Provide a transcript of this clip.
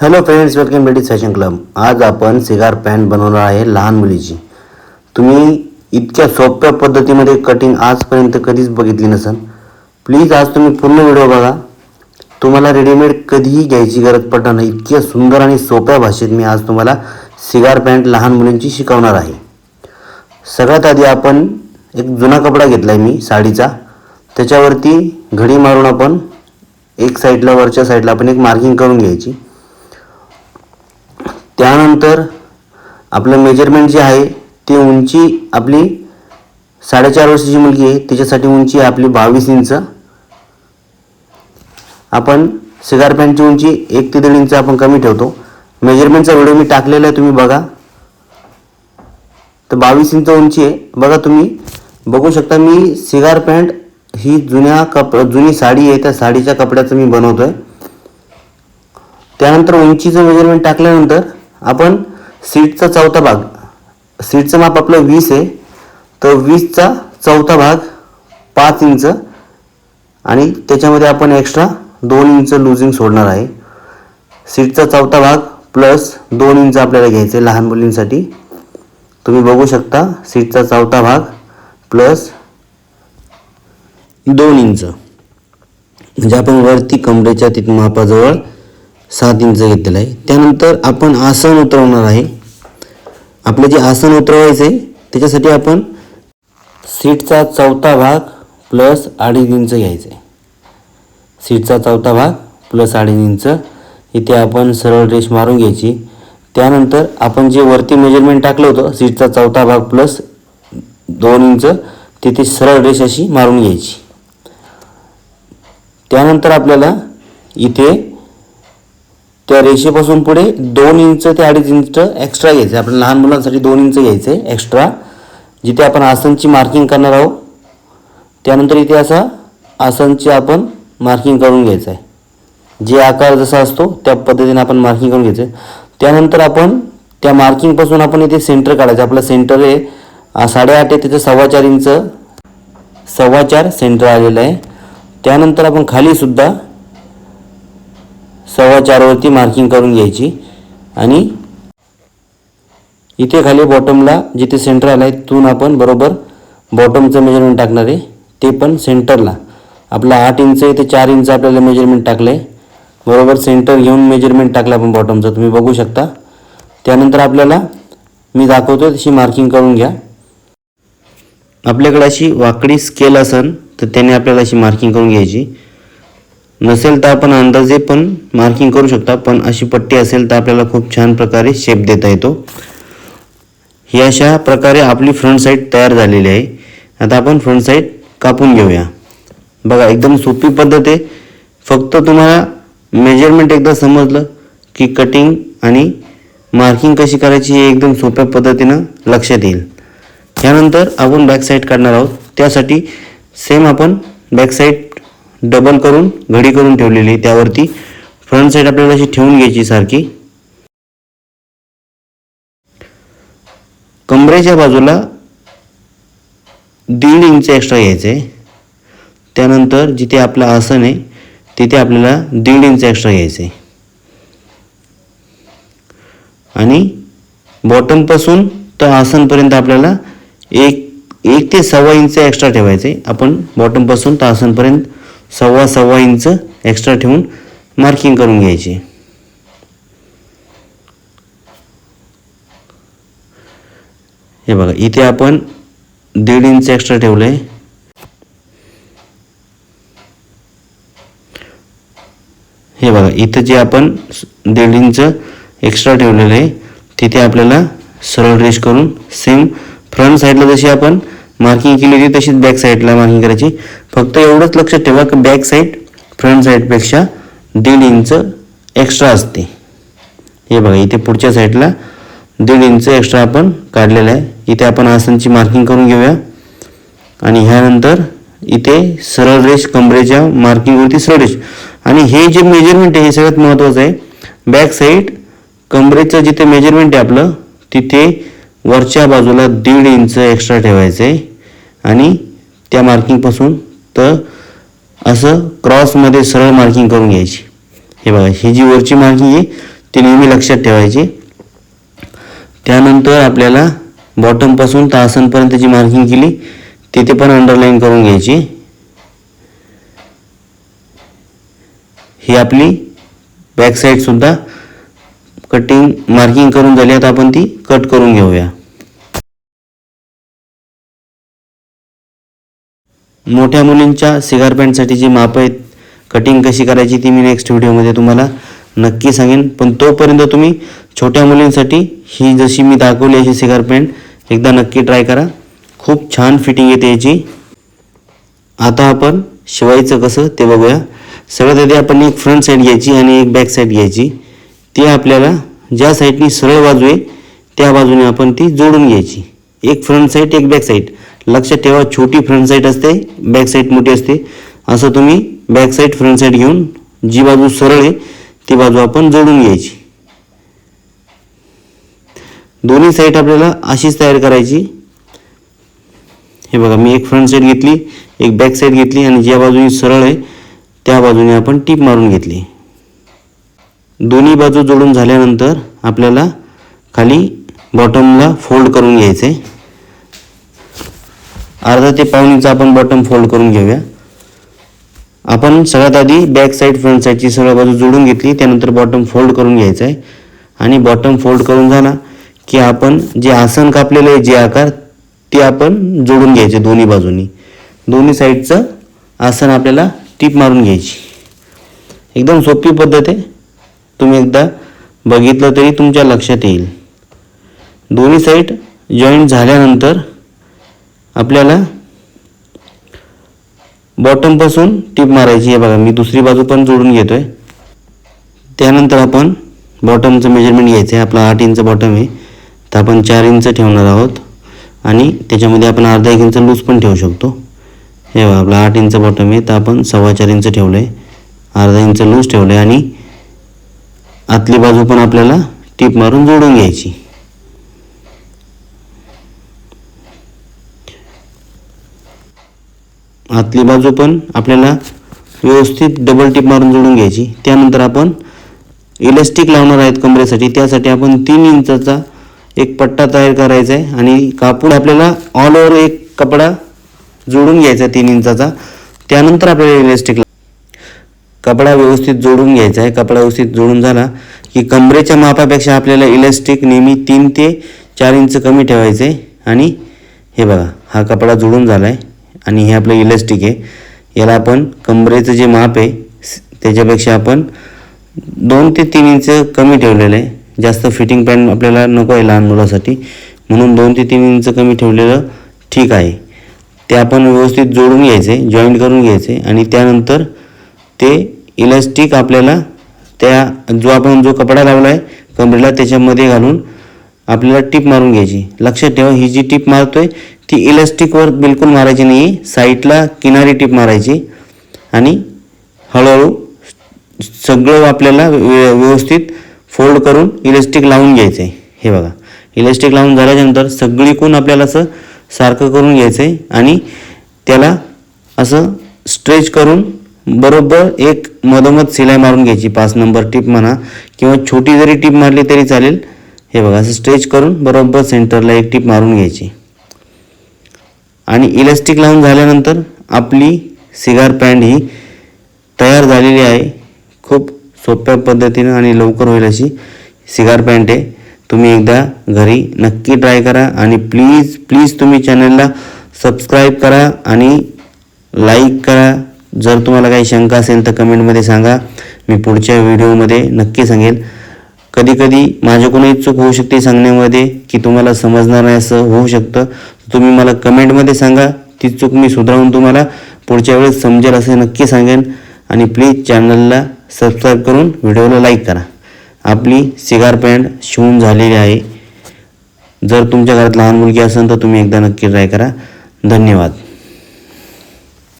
Hello friends welcome बेडीज fashion club आज आपण सिगार पॅन्ट बनवणार आहे लहान मुलीची. तुम्ही इतक्या सोप्या पद्धतीमध्ये कटिंग आजपर्यंत कधीच बघितली नसेल. प्लीज आज तुम्ही पूर्ण व्हिडिओ बघा. तुम्हाला रेडीमेड कधीही घ्यायची गरज पडणार नाही. इतक्या सुंदर आणि सोप्या भाषेत मी आज तुम्हाला सिगार पॅन्ट लहान मुलींची शिकवणार आहे. सगळ्यात आधी आपण एक जुना कपडा घेतला आहे मी साडीचा. त्याच्यावरती घडी मारून आपण एक साईडला वरच्या साईडला आपण एक मार्किंग करून घ्यायची. त्यानंतर आपलं मेजरमेंट जे आहे ते उंची आपली साडेचार वर्षाची मुलगी आहे. तिच्यासाठी उंची आहे आपली बावीस इंच. आपण सिगार पॅन्टची उंची एक ते दीड इंच आपण कमी ठेवतो. मेजरमेंटचा व्हिडिओ मी टाकलेला आहे तुम्ही बघा. तर बावीस इंच उंची आहे. बघा तुम्ही. बघू शकता मी सिगार पॅन्ट ही जुन्या कप जुनी साडी आहे. त्या साडीच्या कपड्याचं मी बनवतो आहे त्यानंतर उंचीचं मेजरमेंट टाकल्यानंतर आपण सीटचा चौथा भाग सीटचं माप आपलं वीस आहे तर वीसचा चौथा भाग पाच इंच आणि त्याच्यामध्ये आपण एक्स्ट्रा दोन इंच लुझिंग सोडणार आहे. सीटचा चौथा भाग प्लस दोन इंच आपल्याला घ्यायचे आहे लहान मुलींसाठी. तुम्ही बघू शकता सीटचा चौथा भाग प्लस दोन इंच. म्हणजे आपण वरती कमरेच्या तिथं मापाजवळ सात इंच घेतलेलं आहे. त्यानंतर आपण आसन उतरवणार आहे. आपलं जे आसन उतरवायचं आहे त्याच्यासाठी आपण सीटचा चौथा भाग प्लस अडीच इंच घ्यायचं आहे. सीटचा चौथा भाग प्लस अडीच इंच. इथे आपण सरळ रेष मारून घ्यायची. त्यानंतर आपण जे वरती मेजरमेंट टाकलं होतं सीटचा चौथा भाग प्लस दोन इंच तिथे सरळ रेष अशी मारून घ्यायची. त्यानंतर आपल्याला इथे त्या रेषेपासून पुढे दोन इंच ते अडीच इंच एक्स्ट्रा घ्यायचं. आहे आपल्या लहान मुलांसाठी दोन इंच घ्यायचं आहे एक्स्ट्रा जिथे आपण आसनची मार्किंग करणार आहोत. त्यानंतर इथे असा आसनची आपण मार्किंग करून घ्यायचं आहे जे आकार जसा असतो त्या पद्धतीने आपण मार्किंग करून घ्यायचं आहे त्यानंतर आपण त्या मार्किंगपासून आपण इथे सेंटर काढायचं. आपलं सेंटर आहे साडेआठ आहे त्याचं सव्वा चार इंच सव्वा चार सेंटर आलेलं आहे. त्यानंतर आपण खालीसुद्धा सव्वा चारवरती मार्किंग करून घ्यायची. आणि इथे खाली बॉटमला जिथे सेंटर आलं आहे तिथून आपण बरोबर बॉटमचं मेजरमेंट टाकणार आहे. ते पण सेंटरला आपलं आठ इंच आहे ते चार इंच आपल्याला मेजरमेंट टाकलं आहे बरोबर सेंटर घेऊन मेजरमेंट टाकलं आपण बॉटमचं तुम्ही बघू शकता. त्यानंतर आपल्याला मी दाखवतो तशी मार्किंग करून घ्या. आपल्याकडे अशी वाकडी स्केल असेल तर त्याने आपल्याला अशी मार्किंग करून घ्यायची. नसेल तर आपण अंदाजे पण मार्किंग करू शकता. पण अशी पट्टी असेल तर आपल्याला खूप छान प्रकारे शेप देता येतो. ही अशा प्रकारे आपली फ्रंट साईड तयार झालेली आहे. आता आपण फ्रंट साईड कापून घेऊया. बघा एकदम सोपी पद्धत आहे. फक्त तुम्हाला मेजरमेंट एकदा समजलं की कटिंग आणि मार्किंग कशी करायची हे एकदम सोप्या पद्धतीनं लक्षात येईल. त्यानंतर आपण बॅक साईड काढणार आहोत. त्यासाठी सेम आपण बॅक साईड डबल करून घडी करून ठेवलेली त्यावरती. फ्रंट साईड आपल्याला अशी ठेवून घ्यायची सारखी. कमरेच्या बाजूला दीड इंच एक्स्ट्रा घ्यायचं आहे त्यानंतर जिथे आपलं आसन आहे तिथे आपल्याला दीड इंच एक्स्ट्रा घ्यायचं आहे आणि बॉटमपासून तर आसनपर्यंत आपल्याला एक एक ते सव्वा इंच एक्स्ट्रा ठेवायचं आहे आपण बॉटमपासून तर आसनपर्यंत सव्वा सव्वा इंच एक्स्ट्रा ठेवून मार्किंग करून घ्यायची. हे बघा इथे आपण दीड इंच एक्स्ट्रा ठेवलं. आहे हे बघा इथं जे आपण दीड इंच एक्स्ट्रा ठेवलेलं आहे तिथे आपल्याला सरळ रेश करून सेम फ्रंट साईडला जशी आपण मार्किंग केली होती तशीच बॅक साईडला मार्किंग करायची. फक्त एवढंच लक्षात ठेवा की बॅक साईड फ्रंट साईडपेक्षा दीड इंच एक्स्ट्रा असते. हे बघा इथे पुढच्या साईडला दीड इंच एक्स्ट्रा आपण काढलेलं आहे. इथे आपण आसनची मार्किंग करून घेऊया. आणि ह्यानंतर इथे सरळ रेष कमरेच्या मार्किंगवरती सरळ रेष. आणि हे जे मेजरमेंट आहे हे सगळ्यात महत्त्वाचं आहे. बॅक साईड कमरेचं जिथे मेजरमेंट आहे आपलं तिथे वरच्या बाजूला दीड इंच एक्स्ट्रा ठेवायचं आहे आणि त्या मार्किंगपासून तर असं क्रॉसमध्ये सरळ मार्किंग करून घ्यायची. हे बघा ही जी वरची मार्किंग आहे ती नेहमी लक्षात ठेवायची. त्यानंतर आपल्याला बॉटमपासून तर आसनपर्यंत जी मार्किंग केली तिथे पण अंडरलाईन करून घ्यायची. ही आपली बॅक साईडसुद्धा कटिंग मार्किंग करून झाली. आता आपण ती कट करून घेऊया. मोठ्या मुलींच्या सिगार पॅन्टसाठी जी मापं आहेत कटिंग कशी करायची ती मी नेक्स्ट व्हिडिओमध्ये तुम्हाला नक्की सांगेन. पण तोपर्यंत तुम्ही छोट्या मुलींसाठी ही जशी मी दाखवली अशी सिगार पॅन्ट एकदा नक्की ट्राय करा. खूप छान फिटिंग येते याची. आता आपण शिवायचं कसं ते बघूया. सगळ्यात आधी आपण एक फ्रंट साईड घ्यायची आणि एक बॅक साईड घ्यायची. ती आपल्याला ज्या साईडनी सरळ बाजू आहे त्या बाजूने आपण ती जोडून घ्यायची. एक फ्रंट साईड एक बॅक साईड लक्षात ठेवा छोटी फ्रंट साईड असते बॅक साईड मोठी असते. असं तुम्ही बॅक साईड फ्रंट साईड घेऊन जी बाजू सरळ आहे ती बाजू आपण जोडून घ्यायची. दोन्ही साईड आपल्याला अशीच तयार करायची. हे बघा मी एक फ्रंट साईड घेतली एक बॅक साईड घेतली आणि ज्या बाजूने सरळ आहे त्या बाजूने आपण टीप मारून घेतली. दोन्ही बाजू जोडून झाल्यानंतर आपल्याला खाली बॉटमला फोल्ड करून घ्यायचं आहे अर्धा ते पाऊन इंच आपण बॉटम फोल्ड करून घेऊया. आपण सगळ्यात आधी बॅक साईड फ्रंट साईडची सगळ्या बाजू जोडून घेतली त्यानंतर बॉटम फोल्ड करून घ्यायचं आहे. आणि बॉटम फोल्ड करून झाला की आपण जे आसन कापलेलं आहे जे आकार ते आपण जोडून घ्यायचे दोन्ही बाजूनी. दोन्ही साईडचं आसन आपल्याला टीप मारून घ्यायची. एकदम सोपी पद्धत आहे. तुम्ही एकदा बघितलं तरी तुमच्या लक्षात येईल. दोन्ही साईड जॉईंट झाल्यानंतर आपल्याला बॉटमपासून टीप मारायची आहे बघा. मी दुसरी बाजू पण जोडून घेतो आहे त्यानंतर आपण बॉटमचं मेजरमेंट घ्यायचं आहे आपला आठ इंच बॉटम आहे. तर आपण चार इंच ठेवणार आहोत. आणि त्याच्यामध्ये आपण अर्धा एक इंच लूज पण ठेवू शकतो. हे बघा आपला आठ इंच बॉटम आहे. तर आपण सव्वा चार इंच ठेवलं आहे अर्धा इंच लूज ठेवलं आहे आणि आतली बाजू पण आपल्याला टीप मारून जोडून घ्यायची. आतली बाजू पण आपल्याला व्यवस्थित डबल टिप मारून जोडून घ्यायची. त्यानंतर आपण इलास्टिक लावणार आहेत कमरेसाठी. त्यासाठी आपण तीन इंचाचा एक पट्टा तयार करायचा आहे. आणि कापड आपल्याला ऑल ओव्हर एक कपडा जोडून घ्यायचा तीन इंचाचा. त्यानंतर आपल्याला इलास्टिक कपडा व्यवस्थित जोडून घ्यायचा आहे. कपडा व्यवस्थित जोडून झाला की कमरेच्या मापापेक्षा आपल्याला इलास्टिक नेहमी तीन ते चार इंच कमी ठेवायचे आहे. आणि हे बघा हा कपडा जोडून झाला आहे आणि हे आपलं इलेस्टिक आहे. याला आपण कमरेचं जे माप आहे त्याच्यापेक्षा आपण दोन ते तीन इंच कमी ठेवलेलं आहे. जास्त फिटिंग पॅन्ट आपल्याला नको आहे लहान मुलासाठी. म्हणून दोन ते तीन इंच कमी ठेवलेलं ठीक आहे. ते आपण व्यवस्थित जोडून घ्यायचे जॉईंट करून घ्यायचे आणि त्यानंतर ते इलास्टिक आपल्याला त्या जो आपण जो कपडा लावला आहे कमरेला त्याच्यामध्ये घालून आपल्याला टीप मारून घ्यायची. लक्षात ठेवा ही जी टीप मारतोय ती इलास्टिकवर बिलकुल मारायची नाही साईडला किनारी टीप मारायची. आणि हळूहळू सगळं आपल्याला व्यवस्थित फोल्ड करून इलास्टिक लावून घ्यायचं आहे हे बघा. इलास्टिक लावून झाल्यानंतर सगळीकडून आपल्याला असं सारखं करून घ्यायचं आहे आणि त्याला असं स्ट्रेच करून बरोबर एक मधोमध सिलाई मारून घ्यायची. पाच नंबर टीप म्हणा किंवा छोटी जरी टीप मारली तरी चालेल. हे बघा असं स्ट्रेच करून बरोबर सेंटरला एक टीप मारून घ्यायची. आणि इलास्टिक लावून झाल्यानंतर आपली सिगार पॅन्ट ही तयार झालेली आहे. खूप सोप्या पद्धतीनं आणि लवकर होईल अशी सिगार पॅन्ट आहे. तुम्ही एकदा घरी नक्की ट्राय करा आणि प्लीज प्लीज तुम्ही चॅनलला सबस्क्राईब करा आणि लाईक करा. जर तुम्हाला काही शंका असेल तर कमेंटमध्ये सांगा. मी पुढच्या व्हिडिओमध्ये नक्की सांगेल. कधी कधी माझ्याकडूनही चूक होऊ शकते सांगण्यामध्ये की तुम्हाला समजणार नाही असं होऊ शकतं. तुम्ही मला कमेंटमध्ये सांगा. ती चूक मी सुधारून तुम्हाला पुढच्या वेळेस समजेल असे नक्की सांगेन. आणि प्लीज चॅनलला सबस्क्राईब करून व्हिडिओला लाईक करा. आपली सिगार पॅन्ट शिवून झालेली आहे. जर तुमच्या घरात लहान मुलगी असेल तर तुम्ही एकदा नक्की ट्राय करा. धन्यवाद.